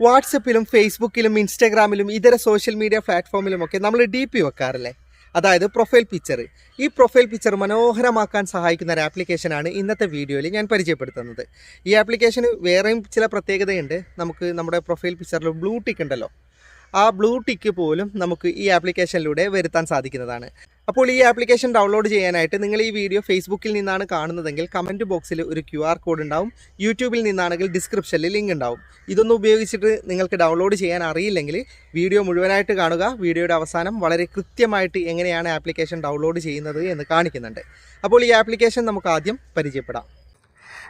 വാട്സപ്പിലും ഫേസ്ബുക്കിലും ഇൻസ്റ്റാഗ്രാമിലും ഇതര സോഷ്യൽ മീഡിയ പ്ലാറ്റ്ഫോമിലുമൊക്കെ നമ്മൾ ഡി പി വെക്കാറില്ലേ? അതായത് പ്രൊഫൈൽ പിക്ചർ. ഈ പ്രൊഫൈൽ പിക്ചർ മനോഹരമാക്കാൻ സഹായിക്കുന്ന ഒരു ആപ്ലിക്കേഷനാണ് ഇന്നത്തെ വീഡിയോയിൽ ഞാൻ പരിചയപ്പെടുത്തുന്നത്. ഈ ആപ്ലിക്കേഷന് വേറെയും ചില പ്രത്യേകതയുണ്ട്. നമുക്ക് നമ്മുടെ പ്രൊഫൈൽ പിക്ചറിൽ ബ്ലൂ ടിക്ക് ഉണ്ടല്ലോ. ആ ബ്ലൂ ടിക്ക് പോലും നമുക്ക് ഈ ആപ്ലിക്കേഷനിലൂടെ വരുത്താൻ സാധിക്കുന്നതാണ്. അപ്പോൾ ഈ ആപ്ലിക്കേഷൻ ഡൗൺലോഡ് ചെയ്യാനായിട്ട് നിങ്ങൾ ഈ വീഡിയോ ഫേസ്ബുക്കിൽ നിന്നാണ് കാണുന്നതെങ്കിൽ കമന്റ് ബോക്സിൽ ഒരു ക്യു ആർ കോഡ് ഉണ്ടാവും. യൂട്യൂബിൽ നിന്നാണെങ്കിൽ ഡിസ്ക്രിപ്ഷനിൽ ലിങ്ക് ഉണ്ടാവും. ഇതൊന്നും ഉപയോഗിച്ചിട്ട് നിങ്ങൾക്ക് ഡൗൺലോഡ് ചെയ്യാൻ അറിയില്ലെങ്കിൽ വീഡിയോ മുഴുവനായിട്ട് കാണുക. വീഡിയോയുടെ അവസാനം വളരെ കൃത്യമായിട്ട് എങ്ങനെയാണ് ആപ്ലിക്കേഷൻ ഡൗൺലോഡ് ചെയ്യുന്നത് എന്ന് കാണിക്കുന്നുണ്ട്. അപ്പോൾ ഈ ആപ്ലിക്കേഷൻ നമുക്ക് ആദ്യം പരിചയപ്പെടാം.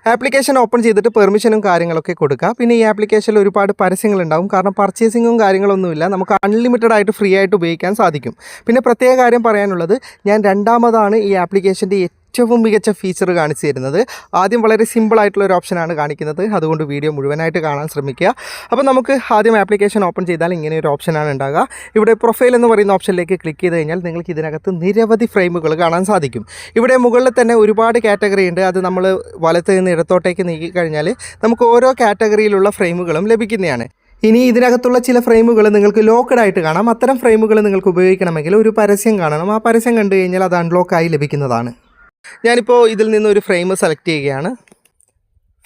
ആപ്ലിക്കേഷൻ ഓപ്പൺ ചെയ്തിട്ട് പെർമിഷനും കാര്യങ്ങളൊക്കെ കൊടുക്കുക പിന്നെ ഈ ആപ്ലിക്കേഷനിൽ ഒരുപാട് പരസ്യങ്ങളുണ്ടാവും. കാരണം പർച്ചേസിങ്ങും കാര്യങ്ങളൊന്നുമില്ല. നമുക്ക് അൺലിമിറ്റഡ് ആയിട്ട് ഫ്രീ ആയിട്ട് ഉപയോഗിക്കാൻ സാധിക്കും. പിന്നെ പ്രത്യേക കാര്യം പറയാനുള്ളത് ഞാൻ രണ്ടാമതാണ് ഈ ആപ്ലിക്കേഷന്റെ ഏറ്റവും മികച്ച ഫീച്ചർ കാണിച്ചു തരുന്നത്. ആദ്യം വളരെ സിമ്പിൾ ആയിട്ടുള്ള ഒരു ഓപ്ഷനാണ് കാണിക്കുന്നത്. അതുകൊണ്ട് വീഡിയോ മുഴുവനായിട്ട് കാണാൻ ശ്രമിക്കുക. അപ്പോൾ നമുക്ക് ആദ്യം ആപ്ലിക്കേഷൻ ഓപ്പൺ ചെയ്താൽ ഇങ്ങനെ ഒരു ഓപ്ഷനാണ് ഉണ്ടാകുക ഇവിടെ പ്രൊഫൈൽ എന്ന് പറയുന്ന ഓപ്ഷനിലേക്ക് ക്ലിക്ക് ചെയ്ത് കഴിഞ്ഞാൽ നിങ്ങൾക്ക് ഇതിനകത്ത് നിരവധി ഫ്രെയിമുകൾ കാണാൻ സാധിക്കും. ഇവിടെ മുകളിൽ തന്നെ ഒരുപാട് കാറ്റഗറി ഉണ്ട്. അത് നമ്മൾ വലത്ത് നിന്ന് ഇടത്തോട്ടേക്ക് നീക്കി കഴിഞ്ഞാൽ നമുക്ക് ഓരോ കാറ്റഗറിയിലുള്ള ഫ്രെയിമുകളും ലഭിക്കുന്നതാണ്. ഇനി ഇതിനകത്തുള്ള ചില ഫ്രെയിമുകൾ നിങ്ങൾക്ക് ലോക്കഡ് ആയിട്ട് കാണാം. അത്തരം ഫ്രെയിമുകൾ നിങ്ങൾക്ക് ഉപയോഗിക്കണമെങ്കിൽ ഒരു പരസ്യം കാണണം. ആ പരസ്യം കണ്ടു കഴിഞ്ഞാൽ അത് അൺലോക്കായി ലഭിക്കുന്നതാണ്. ഞാനിപ്പോൾ ഇതിൽ നിന്ന് ഒരു ഫ്രെയിം സെലക്ട് ചെയ്യുകയാണ്.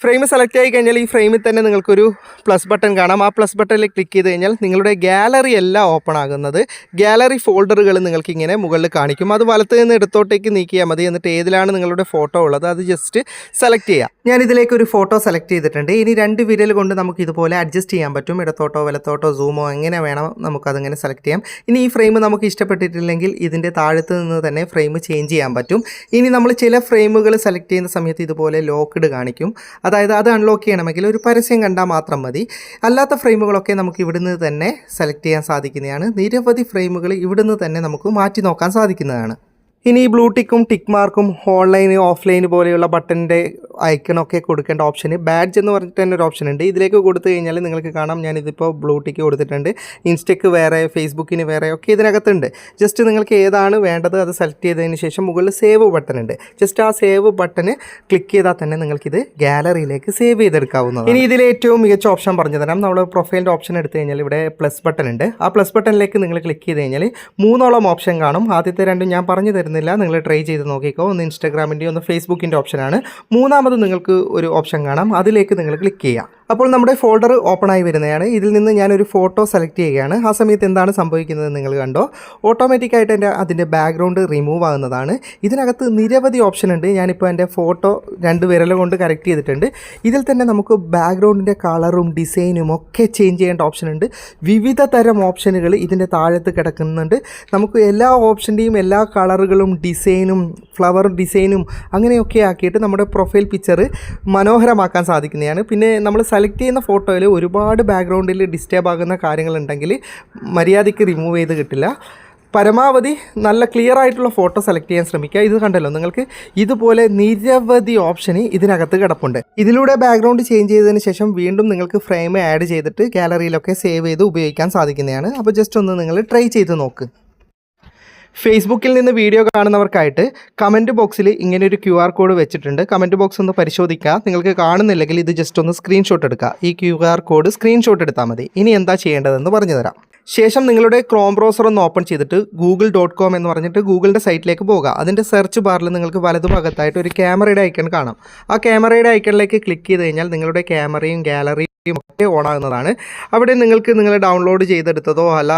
ഫ്രെയിം സെലക്ട് ആയി കഴിഞ്ഞാൽ ഈ ഫ്രെയിമിൽ തന്നെ നിങ്ങൾക്കൊരു പ്ലസ് ബട്ടൺ കാണാം. ആ പ്ലസ് ബട്ടണിൽ ക്ലിക്ക് ചെയ്ത് കഴിഞ്ഞാൽ നിങ്ങളുടെ ഗാലറി അല്ല ഓപ്പൺ ആകുന്നത് ഗാലറി ഫോൾഡറുകൾ നിങ്ങൾക്ക് ഇങ്ങനെ മുകളിൽ കാണിക്കും. അത് വലത്ത് നിന്ന് ഇടത്തോട്ടേക്ക് നീക്കിയാൽ മതി. എന്നിട്ട് ഏതിലാണ് നിങ്ങളുടെ ഫോട്ടോ ഉള്ളത്? അത് ജസ്റ്റ് സെലക്ട് ചെയ്യാം. ഞാൻ ഇതിലേക്ക് ഒരു ഫോട്ടോ സെലക്ട് ചെയ്തിട്ടുണ്ട്. ഇനി രണ്ട് വിരൽ കൊണ്ട് നമുക്ക് ഇതുപോലെ അഡ്ജസ്റ്റ് ചെയ്യാൻ പറ്റും. ഇടത്തോട്ടോ വലത്തോട്ടോ സൂമോ എങ്ങനെ വേണം നമുക്കതിങ്ങനെ സെലക്ട് ചെയ്യാം. ഇനി ഈ ഫ്രെയിം നമുക്ക് ഇഷ്ടപ്പെട്ടിട്ടില്ലെങ്കിൽ ഇതിന്റെ താഴത്ത് നിന്ന് തന്നെ ഫ്രെയിം ചേഞ്ച് ചെയ്യാൻ പറ്റും. ഇനി നമ്മൾ ചില ഫ്രെയിമുകൾ സെലക്ട് ചെയ്യുന്ന സമയത്ത് ഇതുപോലെ ലോക്ക്ഡ് കാണിക്കും. അതായത് അത് അൺലോക്ക് ചെയ്യണമെങ്കിൽ ഒരു പരസ്യം കണ്ടാൽ മാത്രം മതി. അല്ലാത്ത ഫ്രെയിമുകളൊക്കെ നമുക്ക് ഇവിടുന്ന് തന്നെ സെലക്ട് ചെയ്യാൻ സാധിക്കുന്നതാണ്. നിരവധി ഫ്രെയിമുകൾ ഇവിടുന്ന് തന്നെ നമുക്ക് മാറ്റി നോക്കാൻ സാധിക്കുന്നതാണ്. ഇനി ബ്ലൂ ടിക്കും ടിക്ക് മാർക്കും ഓൺലൈൻ ഓഫ്ലൈൻ പോലെയുള്ള ബട്ടന്റെ ഐക്കണൊക്കെ കൊടുക്കേണ്ട ഓപ്ഷന് ബാഡ്ജ് എന്ന് പറഞ്ഞിട്ട് തന്നെ ഒരു ഓപ്ഷൻ ഉണ്ട്. ഇതിലേക്ക് കൊടുത്തു കഴിഞ്ഞാൽ നിങ്ങൾക്ക് കാണാം ഞാനിതിപ്പോൾ ബ്ലൂ ടിക്ക് കൊടുത്തിട്ടുണ്ട്. ഇൻസ്റ്റയ്ക്ക് വേറെ ഫേസ്ബുക്കിന് വേറെ ഒക്കെ ഇതിനകത്തുണ്ട്. ജസ്റ്റ് നിങ്ങൾക്ക് ഏതാണ് വേണ്ടത് അത് സെലക്ട് ചെയ്തതിന് ശേഷം മുകളിൽ സേവ് ബട്ടൺ ഉണ്ട്. ജസ്റ്റ് ആ സേവ് ബട്ടന് ക്ലിക്ക് ചെയ്താൽ തന്നെ നിങ്ങൾക്കിത് ഗാലറിയിലേക്ക് സേവ് ചെയ്തെടുക്കാവുന്നതാണ്. ഇനി ഇതിൽ ഏറ്റവും മികച്ച ഓപ്ഷൻ പറഞ്ഞു തരാം. നമ്മൾ പ്രൊഫൈലിന്റെ ഓപ്ഷൻ എടുത്തു കഴിഞ്ഞാൽ ഇവിടെ പ്ലസ് ബട്ടൺ ഉണ്ട്. ആ പ്ലസ് ബട്ടണിലേക്ക് നിങ്ങൾ ക്ലിക്ക് ചെയ്ത് കഴിഞ്ഞാൽ മൂന്നോളം ഓപ്ഷൻ കാണും. ആദ്യത്തെ രണ്ടും ഞാൻ പറഞ്ഞു തരുന്നില്ല. നിങ്ങൾ ട്രൈ ചെയ്ത് നോക്കിക്കോ. ഒന്ന് ഇൻസ്റ്റാഗ്രാമിന്റെ ഒന്ന് ഫേസ്ബുക്കിന്റെ ഓപ്ഷനാണ് മൂന്നാമത് നിങ്ങൾക്ക് ഒരു ഓപ്ഷൻ കാണാം. അതിലേക്ക് നിങ്ങൾ ക്ലിക്ക് ചെയ്യാം. അപ്പോൾ നമ്മുടെ ഫോൾഡർ ഓപ്പൺ ആയി വരുന്നതാണ്. ഇതിൽ നിന്ന് ഞാനൊരു ഫോട്ടോ സെലക്ട് ചെയ്യുകയാണ്. ആ സമയത്ത് എന്താണ് സംഭവിക്കുന്നത് നിങ്ങൾ കണ്ടോ? ഓട്ടോമാറ്റിക്കായിട്ട് എന്റെ അതിന്റെ ബാക്ക്ഗ്രൗണ്ട് റിമൂവ് ആകുന്നതാണ്. ഇതിനകത്ത് നിരവധി ഓപ്ഷൻ ഉണ്ട്. ഞാനിപ്പോൾ എന്റെ ഫോട്ടോ രണ്ട് വിരൽ കൊണ്ട് കറക്റ്റ് ചെയ്തിട്ടുണ്ട്. ഇതിൽ തന്നെ നമുക്ക് ബാക്ക്ഗ്രൗണ്ടിന്റെ കളറും ഡിസൈനും ഒക്കെ ചേഞ്ച് ചെയ്യേണ്ട ഓപ്ഷൻ ഉണ്ട്. വിവിധ തരം ഓപ്ഷനുകൾ ഇതിന്റെ താഴത്ത് കിടക്കുന്നുണ്ട്. നമുക്ക് എല്ലാ ഓപ്ഷന്റെയും എല്ലാ കളറുകളും ഡിസൈനും ഫ്ലവർ ഡിസൈനും അങ്ങനെയൊക്കെ ആക്കിയിട്ട് നമ്മുടെ പ്രൊഫൈൽ പിക്ചർ മനോഹരമാക്കാൻ സാധിക്കുന്നതാണ്. പിന്നെ നമ്മൾ സെലക്ട് ചെയ്യുന്ന ഫോട്ടോയിൽ ഒരുപാട് ബാക്ക്ഗ്രൗണ്ടിൽ ഡിസ്റ്റേബ് ആകുന്ന കാര്യങ്ങളുണ്ടെങ്കിൽ മര്യാദയ്ക്ക് റിമൂവ് ചെയ്ത് കിട്ടില്ല. പരമാവധി നല്ല ക്ലിയർ ആയിട്ടുള്ള ഫോട്ടോ സെലക്ട് ചെയ്യാൻ ശ്രമിക്കുക. ഇത് കണ്ടല്ലോ നിങ്ങൾക്ക് ഇതുപോലെ നിരവധി ഓപ്ഷന് ഇതിനകത്ത് കിടപ്പുണ്ട്. ഇതിലൂടെ ബാക്ക്ഗ്രൗണ്ട് ചേഞ്ച് ചെയ്തതിന് ശേഷം വീണ്ടും നിങ്ങൾക്ക് ഫ്രെയിം ആഡ് ചെയ്തിട്ട് ഗാലറിയിലൊക്കെ സേവ് ചെയ്ത് ഉപയോഗിക്കാൻ സാധിക്കുന്നതാണ്. അപ്പോൾ ജസ്റ്റ് ഒന്ന് നിങ്ങൾ ട്രൈ ചെയ്ത് നോക്ക്. ഫേസ്ബുക്കിൽ നിന്ന് വീഡിയോ കാണുന്നവർക്കായിട്ട് കമന്റ് ബോക്സിൽ ഇങ്ങനെ ഒരു ക്യു ആർ കോഡ് വെച്ചിട്ടുണ്ട്. കമന്റ് ബോക്സ് ഒന്ന് പരിശോധിക്കുക നിങ്ങൾക്ക് കാണുന്നില്ലെങ്കിൽ ഇത് ജസ്റ്റ് ഒന്ന് സ്ക്രീൻഷോട്ട് എടുക്കുക ഈ ക്യു ആർ കോഡ് സ്ക്രീൻഷോട്ട് എടുത്താൽ മതി. ഇനി എന്താ ചെയ്യേണ്ടതെന്ന് പറഞ്ഞു തരാം. ശേഷം നിങ്ങളുടെ ക്രോം ബ്രൗസർ ഒന്ന് ഓപ്പൺ ചെയ്തിട്ട് ഗൂഗിൾ ഡോട്ട് കോം എന്ന് പറഞ്ഞിട്ട് ഗൂഗിളിന്റെ സൈറ്റിലേക്ക് പോകുക അതിന്റെ സെർച്ച് ബാറിൽ നിങ്ങൾക്ക് വലതുഭാഗത്തായിട്ട് ഒരു ക്യാമറയുടെ ഐക്കൺ കാണാം. ആ ക്യാമറയുടെ ഐക്കണിലേക്ക് ക്ലിക്ക് ചെയ്ത് കഴിഞ്ഞാൽ നിങ്ങളുടെ ക്യാമറയും ഗാലറിയും ഒക്കെ ഓൺ ആകുന്നതാണ് അവിടെ നിങ്ങൾക്ക് നിങ്ങൾ ഡൗൺലോഡ് ചെയ്തെടുത്തതോ അല്ല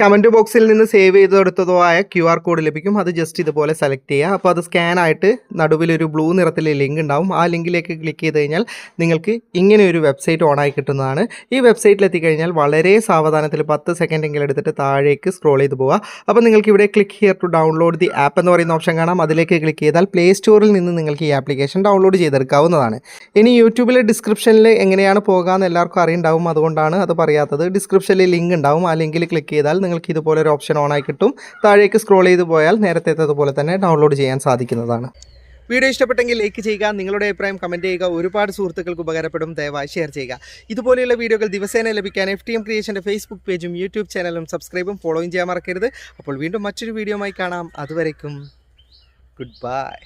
കമന്റ് ബോക്സിൽ നിന്ന് സേവ് ചെയ്തെടുത്തതോ ആയ ക്യു ആർ കോഡ് ലഭിക്കും. അത് ജസ്റ്റ് ഇതുപോലെ സെലക്ട് ചെയ്യുക. അപ്പോൾ അത് സ്കാനായിട്ട് നടുവിലൊരു ബ്ലൂ നിറത്തിലെ ലിങ്ക് ഉണ്ടാവും. ആ ലിങ്കിലേക്ക് ക്ലിക്ക് ചെയ്ത് കഴിഞ്ഞാൽ നിങ്ങൾക്ക് ഇങ്ങനെ ഒരു വെബ്സൈറ്റ് ഓണായി കിട്ടുന്നതാണ്. ഈ വെബ്സൈറ്റിൽ എത്തിക്കഴിഞ്ഞാൽ വളരെ സാവധാനത്തിൽ പത്ത് സെക്കൻഡ് എങ്കിലും എടുത്തിട്ട് താഴേക്ക് സ്ക്രോൾ ചെയ്ത് പോവുക. അപ്പോൾ നിങ്ങൾക്ക് ഇവിടെ click here to download the app എന്ന് പറയുന്ന ഓപ്ഷൻ കാണാം. അതിലേക്ക് ക്ലിക്ക് ചെയ്താൽ പ്ലേ സ്റ്റോറിൽ നിന്ന് നിങ്ങൾക്ക് ഈ ആപ്ലിക്കേഷൻ ഡൗൺലോഡ് ചെയ്തെടുക്കാവുന്നതാണ്. ഇനി യൂട്യൂബിലെ ഡിസ്ക്രിപ്ഷനിൽ എങ്ങനെയാണ് പോകാമെന്ന് എല്ലാവർക്കും അറിയുണ്ടാവും. അതുകൊണ്ടാണ് അത് പറയാത്തത്. ഡിസ്ക്രിപ്ഷനിൽ ലിങ്ക് ഉണ്ടാവും. ആ ലിങ്കിൽ ക്ലിക്ക് ചെയ്താൽ നിങ്ങൾക്ക് ഇതുപോലെ ഒരു ഓപ്ഷൻ ഓൺ ആയി കിട്ടും. താഴേക്ക് സ്ക്രോൾ ചെയ്ത് പോയാൽ നേരത്തെ അതുപോലെ തന്നെ ഡൗൺലോഡ് ചെയ്യാൻ സാധിക്കുന്നതാണ്. വീഡിയോ ഇഷ്ടപ്പെട്ടെങ്കിൽ ലൈക്ക് ചെയ്യുക നിങ്ങളുടെ അഭിപ്രായം കമന്റ് ചെയ്യുക ഒരുപാട് സുഹൃത്തുക്കൾക്ക് ഉപകാരപ്പെടും ദയവായി ഷെയർ ചെയ്യുക. ഇതുപോലെയുള്ള വീഡിയോകൾ ദിവസേന ലഭിക്കാൻ എഫ് ടി എം ക്രിയേഷന്റെ ഫേസ്ബുക്ക് പേജും യൂട്യൂബ് ചാനലും സബ്സ്ക്രൈബും ഫോളോയും ചെയ്യാൻ മറക്കരുത്. അപ്പോൾ വീണ്ടും മറ്റൊരു വീഡിയോമായി കാണാം. അതുവരേക്കും ഗുഡ് ബൈ